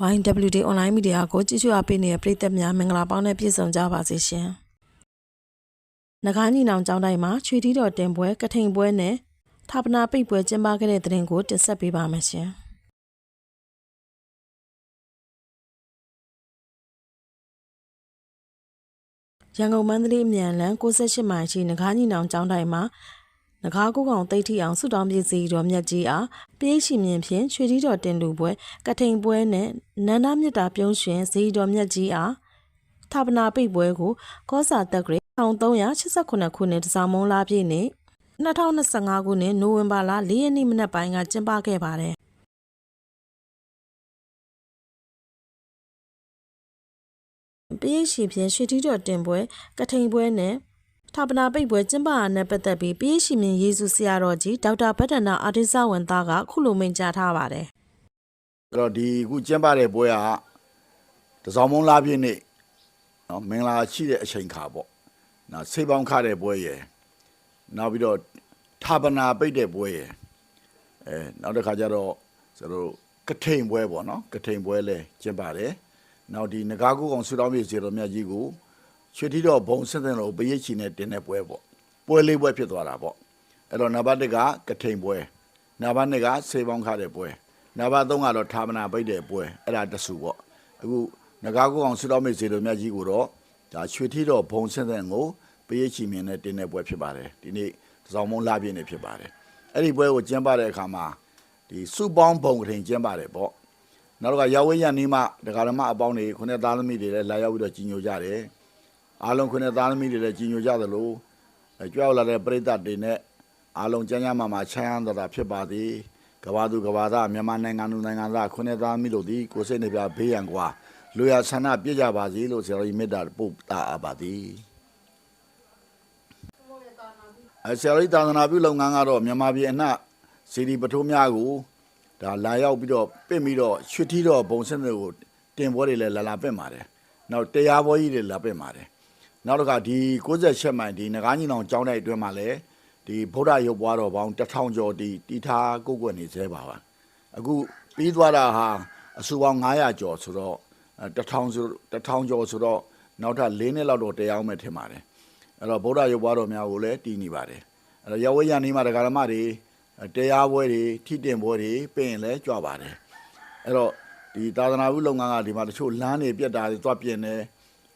YWD online media ကိုကြည့်ရှုအားပေးနေတဲ့ပရိသတ်များမင်္ဂလာပေါင်းနဲ့ပြည့်စုံကြပါစေရှင်။နဂါးညီနောင်ကျောင်းတိုင်းမှာချွေတီတော်တင်ပွဲကထိန်ပွဲနဲ့ဌာပနာပိတ်ပွဲကျင်းပခဲ့တဲ့တဲ့ရင်ကိုတင်ဆက်ပေးပါမယ်ရှင်။ရန်ကုန်မန္တလေးအမြန်လမ်း68မိုင်ရှိနဂါးညီနောင်ကျောင်းတိုင်းမှာ နဂါးကိုကောင်တိတ်ထီအောင်ဆုတောင်းပြည့်စီတော်မြတ်ကြီးအားပြေးချီမြင်ဖြင့်ရွှေတီတော်တင်လူပွဲကထိန်ပွဲနဲ့နန္ဒမြတ်တာပြုံးရှင်ဇီတော်မြတ်ကြီးအားဌာပနာပိတ်ပွဲကိုကောစာတက်ဂရေ1389ခုနှစ်တစားမုံလာပြည့်နေ့2025ခုနှစ်နိုဝင်ဘာလ4ရက်နေ့မနက်ပိုင်းကကျင်းပခဲ့ပါတယ်ပြေးရှိဖြင့်ရွှေတီတော်တင်ပွဲကထိန်ပွဲနဲ့ ဌာပနာပိတ်ပွဲကျင်းပရတဲ့ပတ်သက်ပြီးပြေးရှိမြင်ယေရှုဆရာတော်ကြီးဒေါက်တာဗတ္တနာအာတိဇဝန်သားကခုလိုမိန့်ကြားထားပါတယ်အဲ့တော့ဒီအခုကျင်းပတဲ့ပွဲကတစောင်းမုံလာပြည့်နေ့နော်မင်္ဂလာရှိတဲ့အချိန်ခါပေါ့နော်ဆေးပေါင်းခတဲ့ပွဲရယ်နောက်ပြီးတော့ဌာပနာပိတ်တဲ့ပွဲရယ်အဲနောက်တစ်ခါကျတော့ကျွန်တော်တို့ကထိန်ပွဲပေါ့နော်ကထိန်ပွဲလဲကျင်းပါတယ်နောက်ဒီငကားကုကောင်ဆူတောင်းမြေစီတော်မြတ်ကြီးကို ချွေတီတော့ဘုံစင်စင်လို့ပရိတ်ချီနဲ့တင်တဲ့ပွဲပေါ့ပွဲလေးပွဲဖြစ်သွားတာပေါ့အဲ့တော့နံပါတ်1ကကထိန်ပွဲနံပါတ်2ကဆေးပေါင်းခတဲ့ပွဲနံပါတ်3ကတော့ဌာပနာပိတ်တဲ့ပွဲအဲ့ဒါတဆူပေါ့အခုငကားကုအောင်ဆူတော်မိတ်စေတော်မြတ်ကြီးကိုတော့ဒါရွှေထီတော်ဘုံဆင်းတဲ့ကိုပရိတ်ချီမြင်နဲ့တင်းတဲ့ပွဲဖြစ်ပါတယ်ဒီနေ့တစောင်းမုံလာပြည့်နေဖြစ်ပါတယ်အဲ့ဒီပွဲကိုကျင်းပတဲ့အခါမှာဒီစုပေါင်းဘုံကထိန်ကျင်းပါတယ်ပေါ့နောက်တော့ကရောက်ဝဲရနီးမှဒကာလမအပေါင်းတွေခုနှစ်သားသမီးတွေလည်းလာရောက်ပြီးတော့ကြီးညိုကြတယ် အားလုံးခုနှစ်သားသမီးတွေလည်းကြီးညိုကြသလိုအဲကြွရောက်လာတဲ့ပရိသတ်တွေနဲ့အားလုံးကျမ်းကျမ်းမာမာချမ်းသာသာဖြစ်ပါသည်ကဘာသူကဘာသားမြန်မာနိုင်ငံသူနိုင်ငံသားခုနှစ်သားမိလို့ဒီကိုစိတ်နှပြဘေးရန်ကွာလူရဆန္ဒပြည့်ကြပါစေလို့ဆရာတော်ကြီးမေတ္တာပို့တာအပ်ပါသည်အဲဆရာတော်ကြီးသာသနာပြုလုပ်ငန်းကတော့မြန်မာပြည်အနှံ့စီဒီပထိုးများကိုဒါလာရောက်ပြီးတော့ပင့်ပြီးတော့ရွှေထီတော့ဘုံစင်းတွေကိုတင်ပွဲတွေလည်းလာလာပင့်ပါတယ်နောက်တရားပွဲကြီးတွေလာပင့်ပါတယ် နောက်တစ်ခါဒီ68မိုင်ဒီငကားညီနောင်ကျောင်းတိုက်အတွင်းမှာလည်းဒီဗုဒ္ဓရုပ်ပွားတော်ပေါင်းတစ်ထောင်ကျော်ဒီတီထားကိုယ်ကွယ်နေသေးပါပါအခုပြီးသွားတာဟာအစုပေါင်း900ကျော်ဆိုတော့အဲတစ်ထောင်ဆိုတစ်ထောင်ကျော်ဆိုတော့နောက်ထပ်၄နှစ်လောက်တော့တရားအောင်မယ်ထင်ပါတယ်အဲ့တော့ဗုဒ္ဓရုပ်ပွားတော်များကိုလည်းတည်နေပါတယ်အဲ့တော့ရဝဲရနေမှာတရားဓမ္မတွေတရားပွဲတွေထိတင်ပွဲတွေပြင်ရင်လည်းကြွပါတယ်အဲ့တော့ဒီသာသနာ့လုပ်ငန်းကဒီမှာတချို့လမ်းတွေပြက်တာတွေသွားပြင်တယ်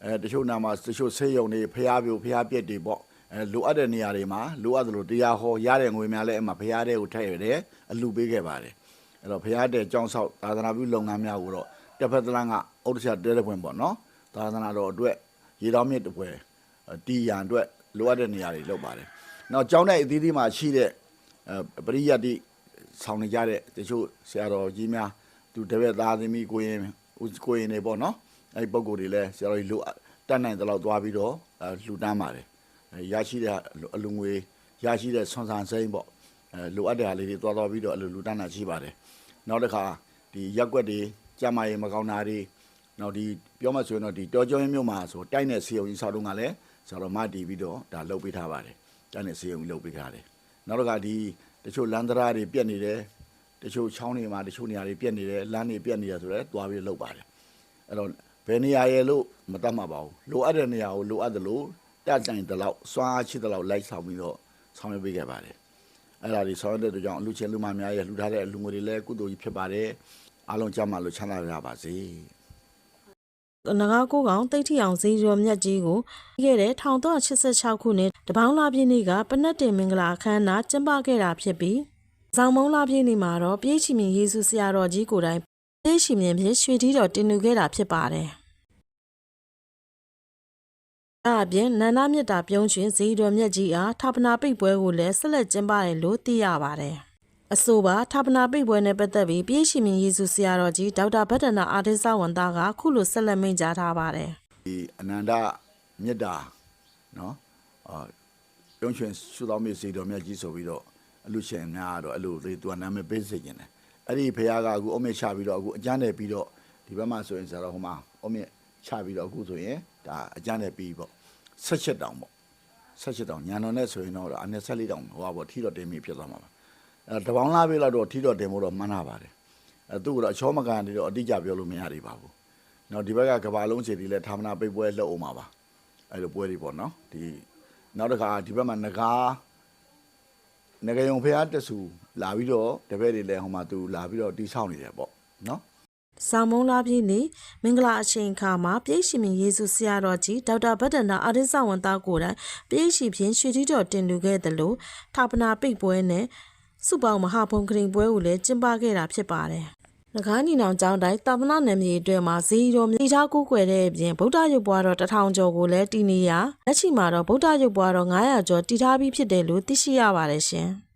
အဲတချို့နာမှာတချို့ဆေးရုံတွေဖျားပြိုဖျားပြက်တွေပေါ့အဲလိုအပ်တဲ့နေရာတွေမှာလိုအပ်သလိုတရားဟောရတဲ့ငွေများလည်းအမှဘုရားတဲ့ကိုထည့်ရတယ်အလှပေးခဲ့ပါတယ်အဲ့တော့ဘုရားတဲ့ကြောင်းဆောက်သာသနာပြုလုပ်ငန်းများကိုတော့တစ်ဖက်တစ်လမ်းကဥဒ္ဒချတဲတဲ့ပွင့်ပေါ့နော်သာသနာတော်အတွက်ရေတော်မြစ်တစ်ပွဲတီရန်အတွက်လိုအပ်တဲ့နေရာတွေလုပ်ပါတယ်နောက်ကျောင်းတဲ့အသီးသီးမှာရှိတဲ့အဲပရိယတ်တိဆောင်နေကြတဲ့တချို့ဆရာတော်ကြီးများသူတပည့်သားသမီးကိုရင်ကိုရင်တွေပေါ့နော် အဲ့ဒီပုံကိုယ်တွေလည်းဆရာတော်ကြီးလိုတတ်နိုင်တဲ့လောက်သွားပြီးတော့လှူဒန်းပါတယ်အဲရရှိတဲ့အလူငွေရရှိတဲ့ဆွန်ဆန်စိမ့်ပေါ့အဲလိုအပ်တဲ့ဟာလေးတွေသွားသွားပြီးတော့အလူလူတန်းတာရှိပါတယ်နောက်တစ်ခါဒီရက်ွက်တွေကြမ်းမာရေးမကောင်းတာတွေနောက်ဒီပြောမှဆိုရင်တော့ဒီတောကျောင်းမြို့မှာဆိုတိုက်တဲ့စီယုံကြီးဆောက်တော့ကလည်းဆိုတော့မတီးပြီးတော့ဒါလှုပ်ပေးထားပါတယ်တိုက်တဲ့စီယုံကြီးလှုပ်ပေးထားတယ်နောက်တစ်ခါဒီတချို့လမ်းတရားတွေပြက်နေတယ်တချို့ချောင်းတွေမှာတချို့နေရာတွေပြက်နေတယ်လမ်းတွေပြက်နေတယ်ဆိုတော့သွားပြီးလှုပ်ပါတယ်အဲ့တော့ ဘယ်နေရာရဲ့လို့မတတ်မှတ်ပါဘူးလိုအပ်တဲ့နေရာကိုလိုအပ်တယ်လို့တက်တိုင်တလောက်စွမ်းအားရှိတလောက်လိုက်ဆောင်ပြီးတော့ဆောင်ရွက်ပေးခဲ့ပါတယ်အဲ့ဒါဒီဆောင်ရွက်တဲ့အတွက်ကြောင့်အလူချင်းလူမများရဲ့လှူထားတဲ့အလူငွေတွေလည်းကုသိုလ်ကြီးဖြစ်ပါတယ်အားလုံးကြမ်းမှလို့ချမ်းသာကြပါစေနဂါကိုကောင်တိတ်ထီအောင်ဇီရောမြတ်ကြီးကိုပြီးခဲ့တဲ့1386ခုနှစ်တပေါင်းလာပြည့်နေ့ကပနတ်တင်မင်္ဂလာအခမ်းအနားကျင်းပခဲ့တာဖြစ်ပြီးဇောင်မုံလာပြည့်နေ့မှာတော့ပြေးချီမြင်ယေရှုဆရာတော်ကြီးကိုယ်တိုင် ပြေးချီမြင်ဖြင့်ရွှေတီတော်တင်လူခဲ့တာဖြစ်ပါတယ်။အဲအပြင်နန္ဒမြတ်တာပြုံးရှင်ဇီတော်မြတ်ကြီးအားဌာပနာပိတ်ပွဲကိုလည်းဆက်လက်ကျင်းပတယ်လို့သိရပါတယ်။အဆိုပါဌာပနာပိတ်ပွဲနဲ့ပတ်သက်ပြီးပြေးချီမြင်ယေရှုဆရာတော်ကြီးဒေါက်တာဗတ္တနာအာတိဇဝန်သားကခုလိုဆက်လက်မိန့်ကြားထားပါတယ်။ဒီအနန္တမေတ္တာနော်အာပြုံးရှင်ဆုတော်မြေစေတော်မြတ်ကြီးဆိုပြီးတော့အလူရှင်များကတော့အဲ့လိုလေသူကနာမည်ပေးစေခြင်းတယ် အဲ့ဒီဖခင်ကအခုအုံးမြချပြီးတော့အခုအကျမ်းနယ်ပြီးတော့ဒီဘက်မှာဆိုရင်ဆရာတော်ဟိုမှာအုံးမြချပြီးတော့အခုဆိုရင်ဒါအကျမ်းနယ်ပြီးပေါ့ဆက်ချက်တောင်ပေါ့ဆက်ချက်တောင်ညာတော်နဲ့ဆိုရင်တော့အနှစ်ဆက်လေးတောင်ဟိုပါပေါ့ထီတော့တင်မိဖြစ်သွားမှာပါအဲတပေါင်းလားပေးတော့တော့ထီတော့တင်ဖို့တော့မှန်းတာပါတယ်အဲသူ့ကတော့အချောမကန်နေတော့အတိအကျပြောလို့မရသေးပါဘူးနော်ဒီဘက်ကကဘာလုံးစီတီလဲဌာမနာပိတ်ပွဲလှုပ်အောင်ပါပါအဲ့လိုပွဲတွေပေါ့နော်ဒီနောက်တစ်ခါဒီဘက်မှာငကား ငကယုံဖះတက်ဆူလာပြီးတော့တပည့်တွေလည်းဟိုမှာသူလာပြီးတော့တီးဆောက်နေတယ်ပေါ့နော်စာမုံလာပြည့်နေမင်္ဂလာအချိန်အခါမှာပြည့်ရှင်မင်ယေရှုဆရာတော်ကြီးဒေါက်တာဗတ္တနာအာရိစဝန်သားကိုယ်တိုင်ပြည့်ရှိဖြင့်ရွှေတိတော်တင်လူခဲ့တယ်လို့ထာပနာပိတ်ပွဲနဲ့စုပေါင်းမဟာဘုံကရင်ပွဲကိုလည်းကျင်းပခဲ့တာဖြစ်ပါတယ်။ ငကားညီနောင်ကျောင်းတိုင်းတာမနာနယ်မြေအတွင်းမှာဇီတော်မြေသားကူးကွယ်တဲ့အပြင်ဗုဒ္ဓရုပ်ပွားတော်တစ်ထောင်ကျော်ကိုလည်းတည်နေရလက်ရှိမှာတော့ဗုဒ္ဓရုပ်ပွားတော်900ကျော်တည်ထားပြီးဖြစ်တယ်လို့သိရှိရပါတယ်ရှင်။